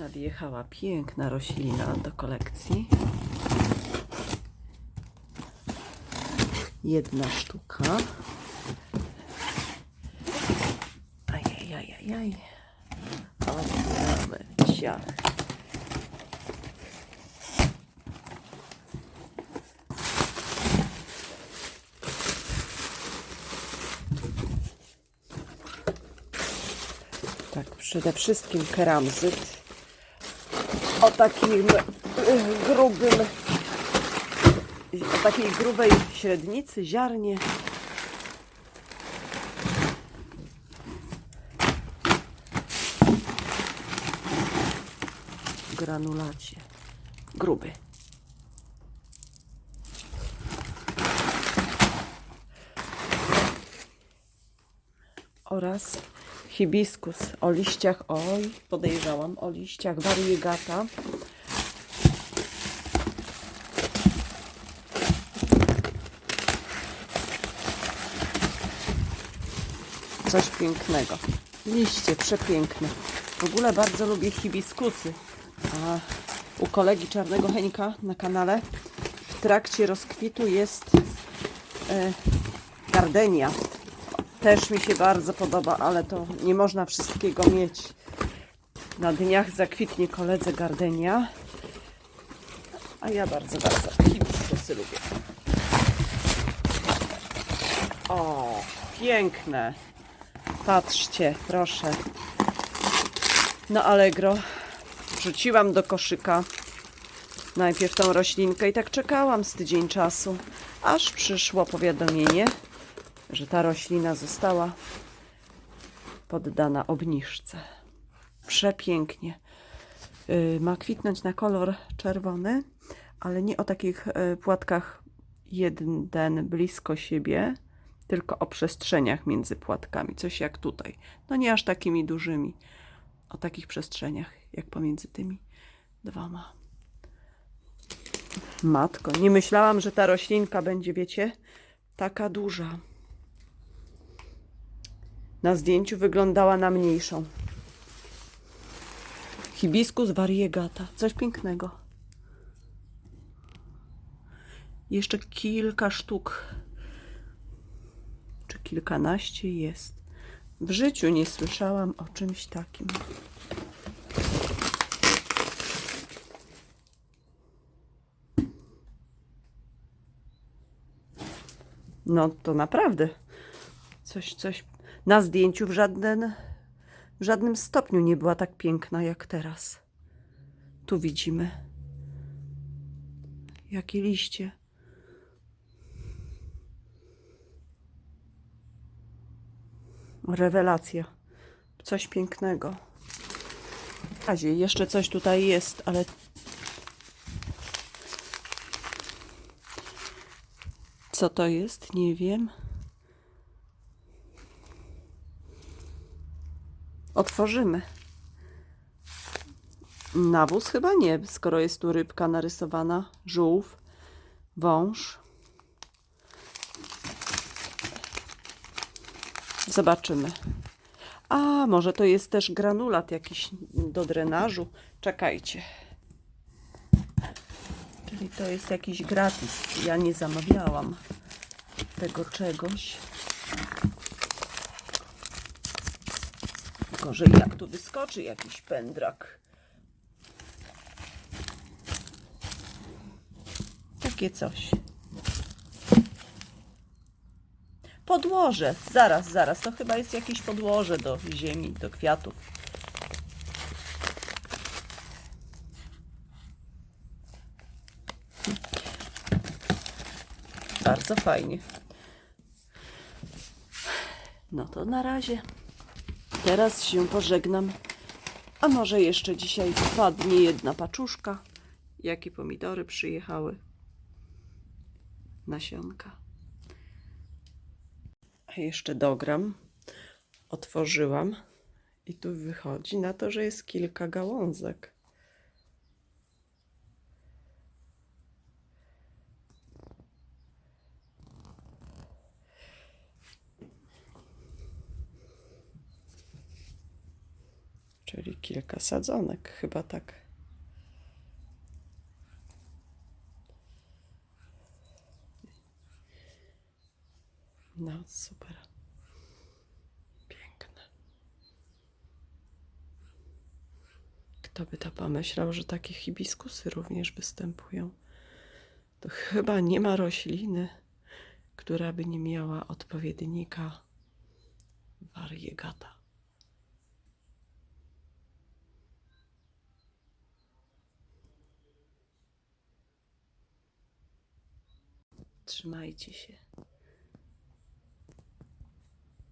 Nadjechała piękna roślina do kolekcji. Jedna sztuka. Ajajajajaj. Otwieramy ciach. Tak, przede wszystkim keramzyt o takim y, grubym, o takiej grubej średnicy, ziarnie. Granulacie. Gruby. Oraz hibiskus o liściach, oj, podejrzałam, o liściach variegata. Coś pięknego. Liście przepiękne. W ogóle bardzo lubię hibiskusy. A u kolegi Czarnego Heńka na kanale w trakcie rozkwitu jest e, gardenia. Też mi się bardzo podoba, ale to nie można wszystkiego mieć. Na dniach zakwitnie koledze gardenia. A ja bardzo, bardzo hibiskusy lubię. O, piękne. Patrzcie, proszę. Na Allegro wrzuciłam do koszyka najpierw tą roślinkę i tak czekałam z tydzień czasu, aż przyszło powiadomienie, że ta roślina została poddana obniżce. Przepięknie. Yy, Ma kwitnąć na kolor czerwony, ale nie o takich yy, płatkach jeden blisko siebie, tylko o przestrzeniach między płatkami. Coś jak tutaj. No nie aż takimi dużymi. O takich przestrzeniach, jak pomiędzy tymi dwoma. Matko, nie myślałam, że ta roślinka będzie, wiecie, taka duża. Na zdjęciu wyglądała na mniejszą. Hibiscus variegata. Coś pięknego. Jeszcze kilka sztuk, czy kilkanaście jest. W życiu nie słyszałam o czymś takim. No to naprawdę coś, coś na zdjęciu w żaden, w żadnym stopniu nie była tak piękna jak teraz. Tu widzimy. Jakie liście. Rewelacja. Coś pięknego. W razie jeszcze coś tutaj jest, ale co to jest? Nie wiem. Otworzymy. Nawóz chyba nie, skoro jest tu rybka narysowana, żółw, wąż. Zobaczymy. A, może to jest też granulat jakiś do drenażu. Czekajcie. Czyli to jest jakiś gratis. Ja nie zamawiałam tego czegoś. Gorzej jak tu wyskoczy jakiś pędrak. Takie coś. Podłoże. Zaraz, zaraz. To chyba jest jakieś podłoże do ziemi, do kwiatów. Bardzo fajnie. No to na razie. Teraz się pożegnam. A może jeszcze dzisiaj wpadnie jedna paczuszka. Jakie pomidory przyjechały. Nasionka. A jeszcze dogram. Otworzyłam. I tu wychodzi na to, że jest kilka gałązek. Czyli kilka sadzonek, chyba tak. No, super. Piękne. Kto by to pomyślał, że takie hibiskusy również występują? To chyba nie ma rośliny, która by nie miała odpowiednika wariegata. Trzymajcie się.